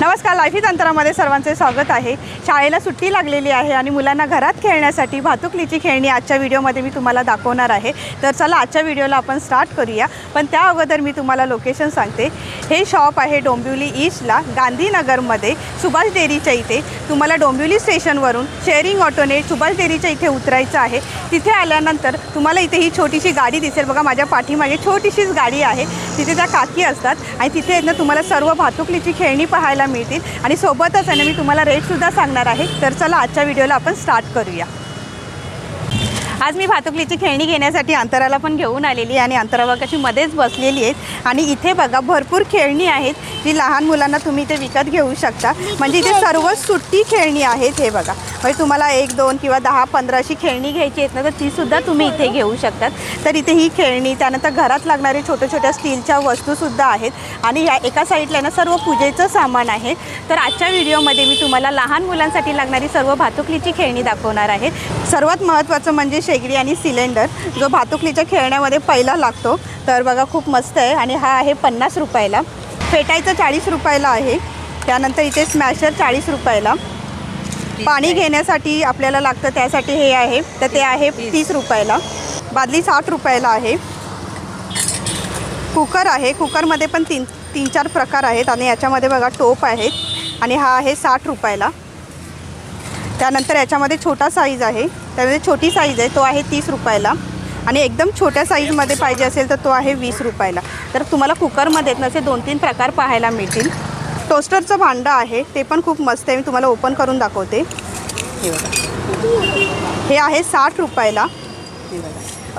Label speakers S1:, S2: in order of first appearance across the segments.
S1: नमस्कार लाईफी तंत्रामध्ये सर्वांचे स्वागत आहे. शाळेला सुट्टी लागलेली आहे आणि मुलांना घरात खेळण्यासाठी भातुकलीची खेळणी आजच्या व्हिडिओमध्ये मी तुम्हाला दाखवणार आहे. तर चला आजच्या व्हिडिओला आपण स्टार्ट करूया. पण त्या अगोदर मी तुम्हाला लोकेशन सांगते. हे शॉप आहे डोंबिवली ईस्टला गांधीनगरमध्ये सुभाष डेअरीच्या इथे. तुम्हाला डोंबिवली स्टेशनवरून शेअरिंग ऑटोने सुभाष डेअरीच्या इथे उतरायचं आहे. तिथे आल्यानंतर तुम्हाला इथे ही छोटीशी गाडी दिसेल. बघा माझ्या पाठीमागे छोटीशीच गाडी आहे. तिथे त्या काकी असतात आणि तिथे येणं तुम्हाला सर्व भातुकलीची खेळणी पाहायला मिळतील. आणि सोबतच आहे ना मी तुम्हाला रेटसुद्धा सांगणार आहे. तर चला आजच्या व्हिडिओला आपण स्टार्ट करूया. आज मी भातुकलीची खेळणी घेण्यासाठी अंतराला पण घेऊन आलेली आहे आणि अंतरावा मध्येच बसलेली आहेत. आणि इथे बघा भरपूर खेळणी आहेत जी लहान मुलांना तुम्ही इथे विकत घेऊ शकता. म्हणजे इथे सर्व सुट्टी खेळणी आहेत हे बघा. म्हणजे तुम्हाला एक दोन किंवा दहा पंधरा अशी खेळणी घ्यायची आहेत ना तर तीसुद्धा तुम्ही इथे घेऊ शकतात. तर इथे ही खेळणी त्यानंतर घरात लागणारे छोट्या छोट्या स्टीलच्या वस्तूसुद्धा आहेत. आणि ह्या एका साईडला ना सर्व पूजेचं सामान आहे. तर आजच्या व्हिडिओमध्ये मी तुम्हाला लहान मुलांसाठी लागणारी सर्व भातुकलीची खेळणी दाखवणार आहे. सर्वात महत्त्वाचं म्हणजे शेगडी आणि सिलेंडर. जो भातुकलीच्या खेळण्यामध्ये पहिला लागतो. तर बघा खूप मस्त आहे. आणि हा आहे पन्नास रुपयाला. फेटायचं चाळीस रुपयाला आहे. त्यानंतर इथे स्मॅशर चाळीस रुपयाला. पाणी घेण्यासाठी आपल्याला लागतं त्यासाठी हे आहे. तर ते आहे तीस. रुपयाला. बादली साठ रुपयाला आहे. कुकर आहे. कुकरमध्ये पण तीन तीन चार प्रकार आहेत आणि याच्यामध्ये बघा टोप आहेत आणि हा आहे साठ रुपयाला. त्यानंतर याच्यामध्ये छोटा साईज आहे. त्यामध्ये छोटी साईज आहे. तो आहे तीस रुपयाला. आणि एकदम छोट्या साईजमध्ये पाहिजे असेल तर तो आहे वीस रुपयाला. तर तुम्हाला कुकरमध्ये नसे दोन तीन प्रकार पाहायला मिळतील. टोस्टरचं भांडं आहे ते पण खूप मस्त आहे. मी तुम्हाला ओपन करून दाखवते. हे बघा. हे आहे साठ रुपयाला.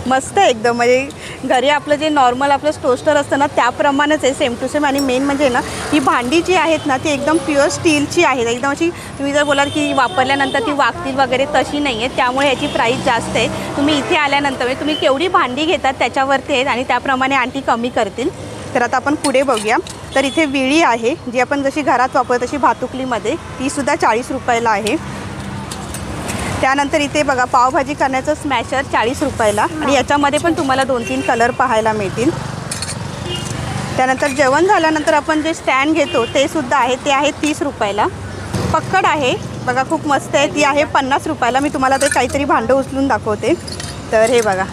S1: मस्त आहे एकदम. म्हणजे घरी आपलं जे नॉर्मल आपलं टोस्टर असतं ना त्याप्रमाणेच आहे सेम टू सेम आणि मेन म्हणजे ना ही भांडी जी आहेत ना ती एकदम प्युअर स्टीलची आहेत. एकदम अशी तुम्ही जर बोलाल की वापरल्यानंतर ती वागतील वगैरे तशी नाही आहे त्यामुळे याची प्राईस जास्त आहे. तुम्ही इथे आल्यानंतर म्हणजे तुम्ही केवढी भांडी घेतात त्याच्यावरती आहेत आणि त्याप्रमाणे आणखी कमी करतील. तर आता आपण पुढे बघूया. तर इथे विळी आहे जी आपण जशी घरात वापरतो तशी भातुकलीमध्ये तीसुद्धा चाळीस रुपयाला आहे. त्यानंतर इथे बघा पावभाजी करण्याचं स्मॅशर चाळीस रुपयाला. आणि याच्यामध्ये पण तुम्हाला दोन तीन कलर पाहायला मिळतील. त्यानंतर जेवण झाल्यानंतर आपण जे स्टँड घेतो ते सुद्धा आहे ते आहे तीस रुपयाला. पक्कड आहे. बघा खूप मस्त आहे. ती आहे पन्नास रुपयाला. मी तुम्हाला ते काहीतरी भांडं उचलून दाखवते. तर हे बघा.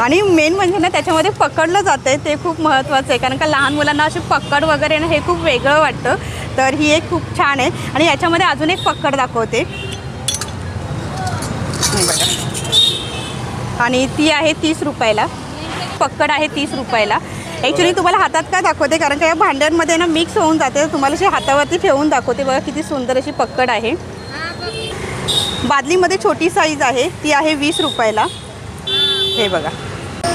S1: आणि मेन म्हणजे ना त्याच्यामध्ये पकडलं जातं आहे ते खूप महत्त्वाचं आहे. कारण का लहान मुलांना अशी पकड वगैरे ना हे खूप वेगळं वाटतं. तर ही एक खूप छान आहे. आणि याच्यामध्ये अजून एक पकड दाखवते. आणि ती आहे तीस रुपयाला. पक्कड आहे तीस रुपयाला. ॲक्च्युली तुम्हाला हातात काय दाखवते? कारण का या भांड्यांमध्ये ना मिक्स होऊन जाते. तुम्हाला अशी हातावरती ठेवून दाखवते. बघा किती सुंदर अशी पक्कड आहे. बादलीमध्ये छोटी साईज आहे. ती आहे वीस रुपयाला. हे बघा.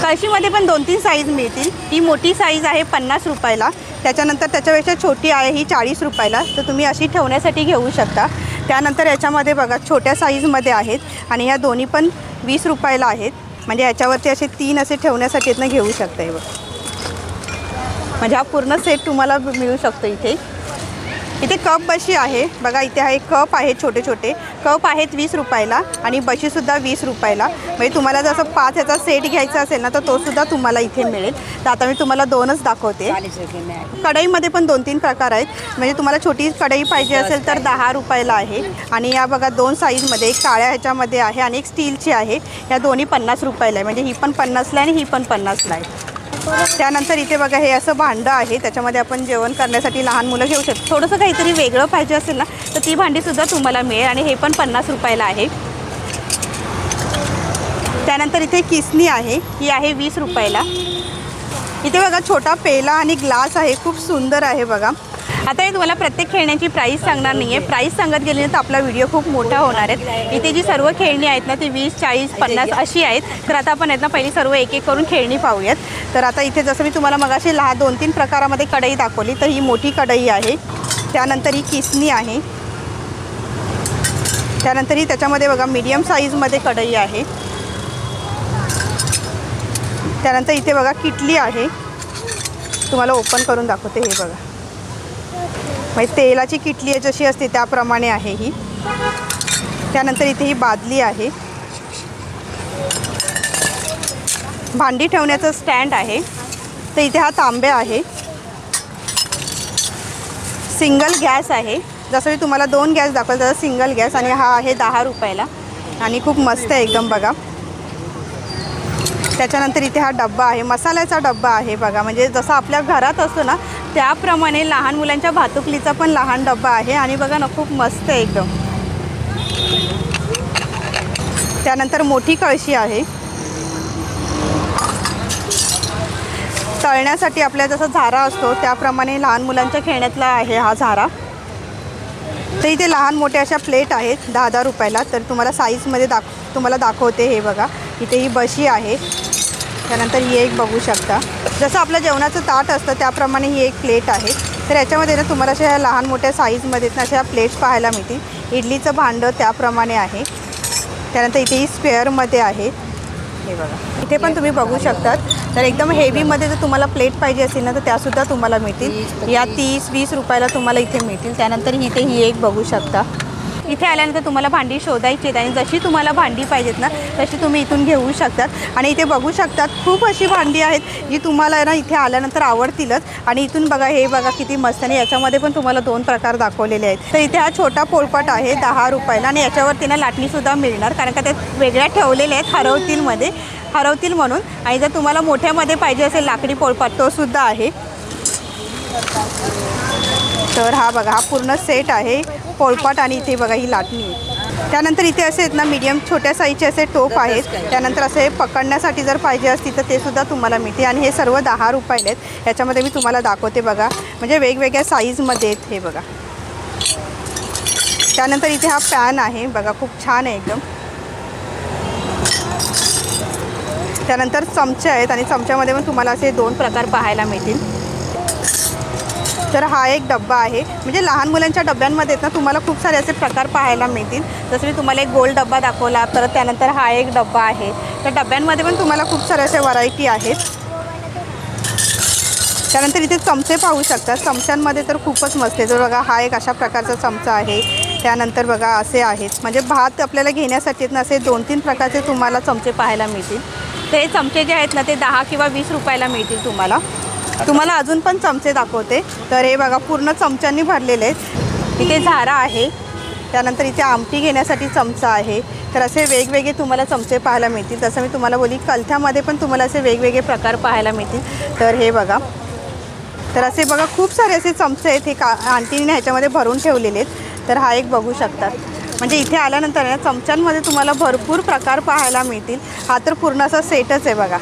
S1: कळशीमध्ये पण दोन तीन साईज मिळतील. ही मोठी साईज आहे पन्नास रुपयाला. त्याच्यानंतर त्याच्यापेक्षा छोटी आहे ही चाळीस रुपयाला. तर तुम्ही अशी ठेवण्यासाठी घेऊ शकता. त्यानंतर याच्यामध्ये बघा छोट्या साईजमध्ये आहेत आणि ह्या दोन्ही पण वीस रुपयाला आहेत. म्हणजे याच्यावरती असे तीन असे ठेवण्यासाठी इथनं घेऊ शकता हे बघा. म्हणजे हा पूर्ण सेट तुम्हाला मिळू शकतो इथे. इथे कप बशी आहे. बघा इथे आहे एक कप आहे छोटे छोटे कप आहेत वीस रुपयाला आणि बशीसुद्धा वीस रुपयाला. म्हणजे तुम्हाला जसं पाच ह्याचा सेट घ्यायचा असेल ना तर तो सुद्धा तुम्हाला इथे मिळेल. तर आता मी तुम्हाला दोनच दाखवते. कढईमध्ये पण दोन तीन प्रकार आहेत. म्हणजे तुम्हाला छोटी कढई पाहिजे असेल तर दहा रुपयाला आहे. आणि या बघा दोन साईजमध्ये एक काळ्या ह्याच्यामध्ये आहे आणि एक स्टीलची आहे. ह्या दोन्ही पन्नास रुपयाला आहे. म्हणजे ही पण पन्नासला आहे आणि ही पण पन्नासला आहे. त्यानंतर इथे बघा हे असं भांडं आहे. त्याच्यामध्ये आपण जेवण करण्यासाठी लहान मुलं घेऊ शकतो. थोडंसं काहीतरी वेगळं पाहिजे असेल ना तर ती भांडीसुद्धा तुम्हाला मिळेल आणि हे पण पन्नास रुपयाला आहे. त्यानंतर इथे किसनी आहे. ही आहे वीस रुपयाला. इथे बघा छोटा पेला आणि ग्लास आहे. खूप सुंदर आहे बघा. आता हे तुम्हाला प्रत्येक खेळण्याची प्राईस सांगणार नाही आहे प्राईस सांगत गेली तर आपला व्हिडिओ खूप मोठा होणार आहे. इथे जी सर्व खेळणी आहेत ना ती वीस चाळीस पन्नास अशी आहेत. तर आता आपण आहेत ना पहिली सर्व एक एक करून खेळणी पाहूयात. तर आता इथे जसं मी तुम्हाला मगाशी लहा दोन तीन प्रकारामध्ये कढई दाखवली तर ही मोठी कढई आहे. त्यानंतर ही किसनी आहे. त्यानंतर ही त्याच्यामध्ये बघा मीडियम साईजमध्ये कढई आहे. त्यानंतर इथे बघा किटली आहे. तुम्हाला ओपन करून दाखवते हे बघा. म्हणजे तेलाची किटली आहे जशी असते त्याप्रमाणे आहे ही. त्यानंतर इथे ही बादली आहे. भांडी ठेवण्याचं स्टँड आहे. तर इथे हा तांबे आहे. सिंगल गॅस आहे. जसं मी तुम्हाला दोन गॅस दाखवलं तसं सिंगल गॅस आणि हा आहे दहा रुपयाला. आणि खूप मस्त आहे एकदम बघा. त्याच्यानंतर इथे हा डब्बा आहे मसाल्याचा डब्बा आहे बघा. म्हणजे जसं आपल्या घरात असतो ना त्याप्रमाणे लहान मुलांच्या भातुकलीचा पण लहान डब्बा आहे आणि बघा ना खूप मस्त आहे एकदम. त्यानंतर मोठी कळशी आहे. तळण्यासाठी आपल्या जसा झारा असतो त्याप्रमाणे लहान मुलांच्या खेळण्यातला आहे हा झारा. तर इथे लहान मोठे अशा प्लेट आहेत दहा दहा रुपयाला. तर तुम्हाला साईजमध्ये दाख तुम्हाला दाखवते हे बघा. इथे ही बशी आहे. त्यानंतर ही एक बघू शकता. जसं आपलं जेवणाचं ताट असतं त्याप्रमाणे ही एक प्लेट आहे. तर याच्यामध्ये ना तुम्हाला अशा ह्या लहान मोठ्या साईजमध्ये ना अशा प्लेट्स पाहायला मिळतील. इडलीचं भांडं त्याप्रमाणे आहे. त्यानंतर इथे ही आहे. हे बघा. इथे पण तुम्ही बघू शकतात. तर एकदम हेवीमध्ये जर तुम्हाला प्लेट पाहिजे असेल ना तर त्यासुद्धा तुम्हाला मिळतील. या तीस वीस रुपयाला तुम्हाला इथे मिळतील. त्यानंतर इथे ही एक बघू शकता. इथे आल्यानंतर तुम्हाला भांडी शोधायची आहेत आणि जशी तुम्हाला भांडी पाहिजेत ना तशी तुम्ही इथून घेऊ शकतात. आणि इथे बघू शकतात खूप अशी भांडी आहेत जी तुम्हाला ना इथे आल्यानंतर आवडतीलच. आणि इथून बघा हे बघा किती मस्त आणि याच्यामध्ये पण तुम्हाला दोन प्रकार दाखवलेले आहेत. तर इथे हा छोटा पोळपाट आहे दहा रुपयाला आणि याच्यावरती ना लाटणीसुद्धा मिळणार कारण का ते वेगळ्या ठेवलेल्या आहेत हरवतीलमध्ये. हरवतील म्हणून. आणि जर तुम्हाला मोठ्यामध्ये पाहिजे असेल लाकडी पोळपाट तोसुद्धा आहे. तर हा बघा हा पूर्ण सेट आहे. पोळपाट आणि इथे बघा ही लाटणी. त्यानंतर इथे असे आहेत ना मीडियम छोट्या साईजचे असे टोप आहेत. त्यानंतर असे पकडण्यासाठी जर पाहिजे असतील तर ते सुद्धा तुम्हाला मिळते आणि हे सर्व दहा रुपयाले आहेत. याच्यामध्ये मी तुम्हाला दाखवते बघा. म्हणजे वेगवेगळ्या साईजमध्ये आहेत हे बघा. त्यानंतर इथे हा पॅन आहे. बघा खूप छान आहे एकदम. त्यानंतर चमचे आहेत आणि चमच्यामध्ये पण तुम्हाला असे दोन प्रकार पाहायला मिळतील. तर हा एक डब्बा आहे. म्हणजे लहान मुलांच्या डब्यांमध्ये आहेत ना तुम्हाला खूप सारे असे प्रकार पाहायला मिळतील. जसं मी तुम्हाला एक गोल डब्बा दाखवला परत त्यानंतर हा एक डब्बा आहे. तर डब्यांमध्ये पण तुम्हाला खूप सारे असे व्हरायटी आहेत. त्यानंतर इथे चमचे पाहू शकता. चमच्यांमध्ये तर खूपच मस्त आहे. जर बघा हा एक अशा प्रकारचा चमचा आहे. त्यानंतर बघा असे आहेत. म्हणजे भात आपल्याला घेण्यासाठी आहेत ना असे दोन तीन प्रकारचे तुम्हाला चमचे पाहायला मिळतील. तर हे चमचे जे आहेत ना ते दहा किंवा वीस रुपयाला मिळतील तुम्हाला. तुम्हाला अजून पण चमचे दाखवते. तर हे बघा पूर्ण चमच्यांनी भरलेले आहेत. इथे झारा आहे. त्यानंतर इथे आमटी घेण्यासाठी चमचा आहे. तर असे वेगवेगळे तुम्हाला चमचे पाहायला मिळतील. तसं मी तुम्हाला बोली कलथ्यामध्ये पण तुम्हाला असे वेगवेगळे प्रकार पाहायला मिळतील. तर हे बघा. तर असे बघा खूप सारे असे चमचे आहेत. हे का आंटीने ह्याच्यामध्ये भरून ठेवलेले आहेत. तर हा एक बघू शकतात म्हणजे इथे आल्यानंतर ना चमच्यांमध्ये तुम्हाला भरपूर प्रकार पाहायला मिळतील. हा तर पूर्ण असा सेटच आहे बघा.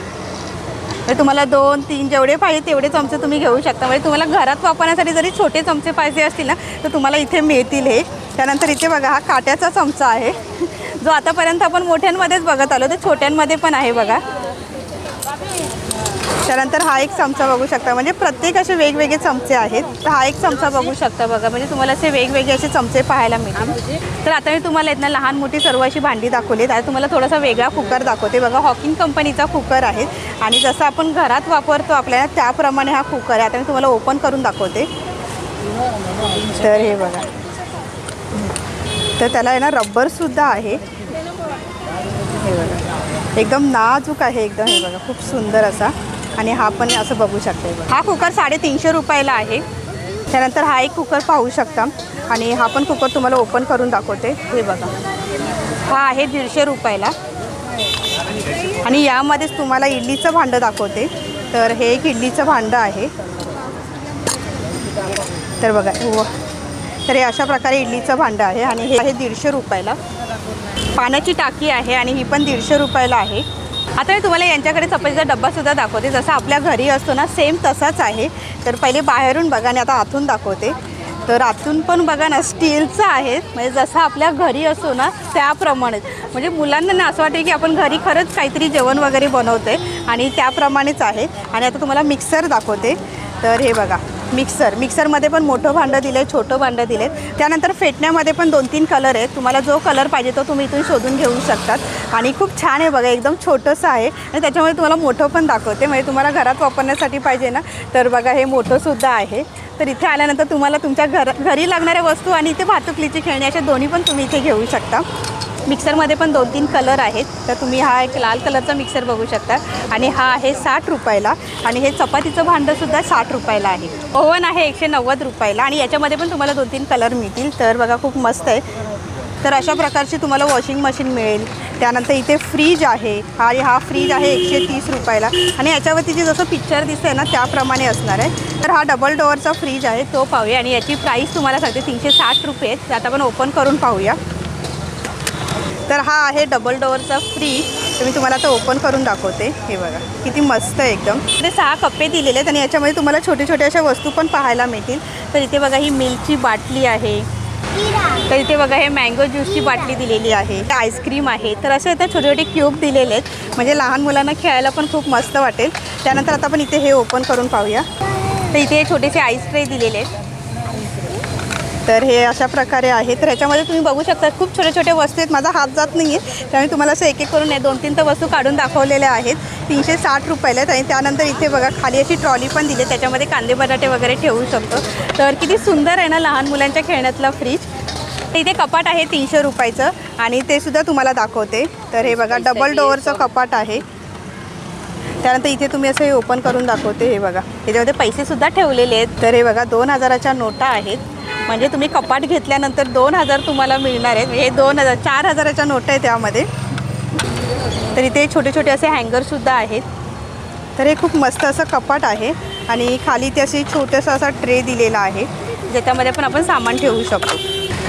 S1: तर तुम्हाला दोन तीन जेवढे पाहिजे तेवढे चमचे तुम्ही घेऊ शकता. म्हणजे तुम्हाला घरात वापरण्यासाठी जरी छोटे चमचे पाहिजे असतील ना तर तुम्हाला इथे मिळतील हे. त्यानंतर इथे बघा हा काट्याचा चमचा आहे. जो आतापर्यंत आपण मोठ्यांमध्येच बघत आलो तर छोट्यांमध्ये पण आहे बघा. त्यानंतर हा एक चमचा बघू शकता. म्हणजे प्रत्येक असे वेगवेगळे चमचे आहेत. तर हा एक चमचा बघू शकता बघा. म्हणजे तुम्हाला असे वेगवेगळे असे चमचे पाहायला मिळतील. तर आता मी तुम्हाला आहेत ना लहान मोठी सर्व अशी भांडी दाखवली आता तुम्हाला थोडासा वेगळा कुकर दाखवते. बघा हॉकिंग कंपनीचा कुकर आहे. आणि जसं आपण घरात वापरतो आपल्याला त्याप्रमाणे हा कुकर आहे. आता मी तुम्हाला ओपन करून दाखवते. तर हे बघा. तर त्याला आहे ना रब्बरसुद्धा आहे. हे बघा. एकदम नाजूक आहे एकदम. हे बघा खूप सुंदर असा. आणि हा पण असं बघू शकते हा कुकर साडेतीनशे रुपयाला आहे. त्यानंतर हा एक कुकर पाहू शकता. आणि हा पण कुकर तुम्हाला ओपन करून दाखवते. हे बघा. हा आहे दीडशे रुपयाला. आणि यामध्येच तुम्हाला इडलीचं भांडं दाखवते. तर हे एक इडलीचं भांडं आहे. तर बघा व तर हे अशा प्रकारे इडलीचं भांडं आहे. आणि हे आहे दीडशे रुपयाला. पाण्याची टाकी आहे आणि ही पण दीडशे रुपयाला आहे. आता मी तुम्हाला यांच्याकडे चपातीचा डब्बासुद्धा दाखवते. जसा आपल्या घरी असतो ना सेम तसाच आहे. तर पहिले बाहेरून बघा आणि आता आतून दाखवते. तर आतून पण बघा ना स्टीलचं आहे. म्हणजे जसं आपल्या घरी असतो ना त्याप्रमाणेच. म्हणजे मुलांना ना असं वाटते की आपण घरी खरंच काहीतरी जेवण वगैरे बनवते आणि त्याप्रमाणेच आहे. आणि आता तुम्हाला मिक्सर दाखवते. तर हे बघा. मिक्सर. मिक्सरमध्ये पण मोठं भांडं दिलं आहे छोटं भांडं दिलं आहे त्यानंतर फेटण्यामध्ये पण दोन तीन कलर आहेत. तुम्हाला जो कलर पाहिजे तो तुम्ही इथून शोधून घेऊ शकतात. आणि खूप छान आहे बघा एकदम छोटंसं आहे. आणि त्याच्यामुळे तुम्हाला मोठं पण दाखवते. म्हणजे तुम्हाला घरात वापरण्यासाठी पाहिजे ना. तर बघा हे मोठंसुद्धा आहे. तर इथे आल्यानंतर तुम्हाला तुमच्या घर घरी लागणाऱ्या वस्तू आणि इथे वाहतुकलीची खेळणी अशा दोन्ही पण तुम्ही इथे घेऊ शकता. मिक्सरमध्ये पण दोन तीन कलर आहेत. तर तुम्ही हा एक लाल कलरचा मिक्सर बघू शकता. आणि हा आहे साठ रुपयाला. आणि हे चपातीचं भांडंसुद्धा साठ रुपयाला आहे. ओव्हन आहे एकशे नव्वद रुपयाला. आणि याच्यामध्ये पण तुम्हाला दोन तीन कलर मिळतील. तर बघा खूप मस्त आहे. तर अशा प्रकारची तुम्हाला वॉशिंग मशीन मिळेल. त्यानंतर इथे फ्रीज आहे. आणि हा फ्रीज आहे एकशे तीस रुपयाला. आणि याच्यावरती जे जसं पिक्चर दिसतंय ना त्याप्रमाणे असणार आहे. तर हा डबल डोअरचा फ्रीज आहे. तो पाहूया. आणि याची प्राईस तुम्हाला सांगते तीनशे साठ रुपये आहेत. आता आपण ओपन करून पाहूया. तर हा आहे डबल डोअरचा फ्रीज तर मी तुम्हाला आता ओपन करून दाखवते. हे बघा किती मस्त आहे एकदम. ते सहा कप्पे दिलेले आहेत आणि याच्यामध्ये तुम्हाला छोटे छोटे अशा वस्तू पण पाहायला मिळतील. तर इथे बघा ही मिल्कची बाटली आहे. तर इथे बघा हे मँगो ज्यूसची बाटली दिलेली आहे. आईस्क्रीम आहे. तर असे इथे छोटे छोटे क्यूब दिलेले आहेत. म्हणजे लहान मुलांना खेळायला पण खूप मस्त वाटेल. त्यानंतर आता आपण इथे हे ओपन करून पाहूया. तर इथे हे छोटेसे आईस ट्रे दिलेले आहेत. तर हे अशा प्रकारे आहे तर ह्याच्यामध्ये तुम्ही बघू शकता खूप छोटे छोटे वस्तू आहेत. माझा हात जात नाही आहे त्यामुळे तुम्हाला असं एक एक करून दोन तीन तर वस्तू काढून दाखवलेल्या आहेत. तीनशे साठ रुपयाला आहेत आणि त्यानंतर इथे बघा खाली अशी ट्रॉली पण दिली आहे. त्याच्यामध्ये कांदे बटाटे वगैरे ठेवू शकतो. तर किती सुंदर आहे ना लहान मुलांच्या खेळण्यातला फ्रीज. तर इथे कपाट आहे तीनशे रुपयाचं आणि ते सुद्धा तुम्हाला दाखवते. तर हे बघा डबल डोअरचं कपाट आहे. त्यानंतर इथे तुम्ही असं हे ओपन करून दाखवते हे बघा. त्याच्यामध्ये पैसेसुद्धा ठेवलेले आहेत. तर हे बघा दोन हजाराच्या नोटा आहेत. म्हणजे तुम्ही कपाट घेतल्यानंतर दोन हजार तुम्हाला मिळणार आहेत. हे दोन हजार चार हजाराच्या नोटा आहे त्यामध्ये. तर इथे छोटे छोटे असे हँगरसुद्धा आहेत. तर हे खूप मस्त असं कपाट आहे. आणि खाली ते अशी छोटंसं असा ट्रे दिलेला आहे ज्याच्यामध्ये पण आपण सामान ठेवू शकतो.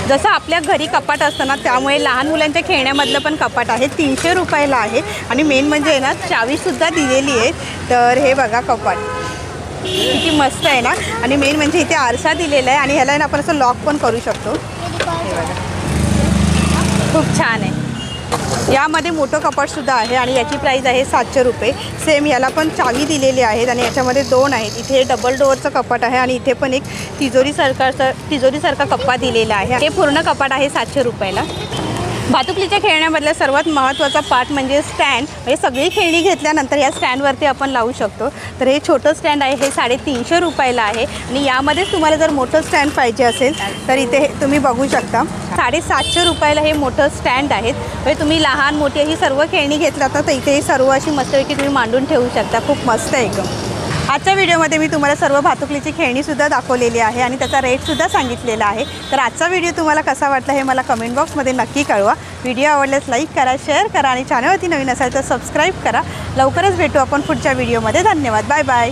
S1: जसं आपल्या घरी कपाट असतं ना त्यामुळे लहान मुलांच्या खेळण्यामधलं पण कपाट आहे. तीनशे रुपयाला आहे. आणि मेन म्हणजे आहे ना चावीसुद्धा दिलेली आहे. तर हे बघा कपाट. किती मस्त आहे ना? आणि मेन म्हणजे इथे आरसा दिलेला आहे. आणि ह्याला ना आपण असं लॉक पण करू शकतो. हे बघा. खूप छान आहे. यामध्ये मोठं कपाटसुद्धा आहे आणि याची प्राईस आहे सातशे रुपये. सेम याला पण चावी दिलेली आहेत आणि याच्यामध्ये दोन आहेत. इथे डबल डोअरचं कपाट आहे आणि इथे पण एक तिजोरीसारखा तिजोरीसारखा कप्पा दिलेला आहे. हे पूर्ण कपाट आहे सातशे रुपयाला. भातुकलीच्या खेळण्यामधला सर्वात महत्त्वाचा पार्ट म्हणजे स्टँड. म्हणजे सगळी खेळणी घेतल्यानंतर या स्टँडवरती आपण लावू शकतो. तर हे छोटं स्टँड आहे हे साडेतीनशे रुपयाला आहे. आणि यामध्येच तुम्हाला जर मोठं स्टँड पाहिजे असेल तर इथे हे तुम्ही बघू शकता. साडेसातशे रुपयाला हे मोठं स्टँड आहेत. म्हणजे तुम्ही लहान मोठी ही सर्व खेळणी घेतला तर इथे सर्व अशी मस्तपैकी तुम्ही मांडून ठेवू शकता. खूप मस्त आहे एकदम. आजच्या व्हिडिओमध्ये मी तुम्हाला सर्व भातुकलीची खेळणीसुद्धा दाखवलेली आहे आणि त्याचा रेटसुद्धा सांगितलेला आहे. तर आजचा व्हिडिओ तुम्हाला कसा वाटला हे मला कमेंट बॉक्समध्ये नक्की कळवा. व्हिडिओ आवडल्यास लाईक करा शेअर करा आणि चॅनलवरती नवीन असाल तर सबस्क्राईब करा. लवकरच भेटू आपण पुढच्या व्हिडिओमध्ये. धन्यवाद. Bye bye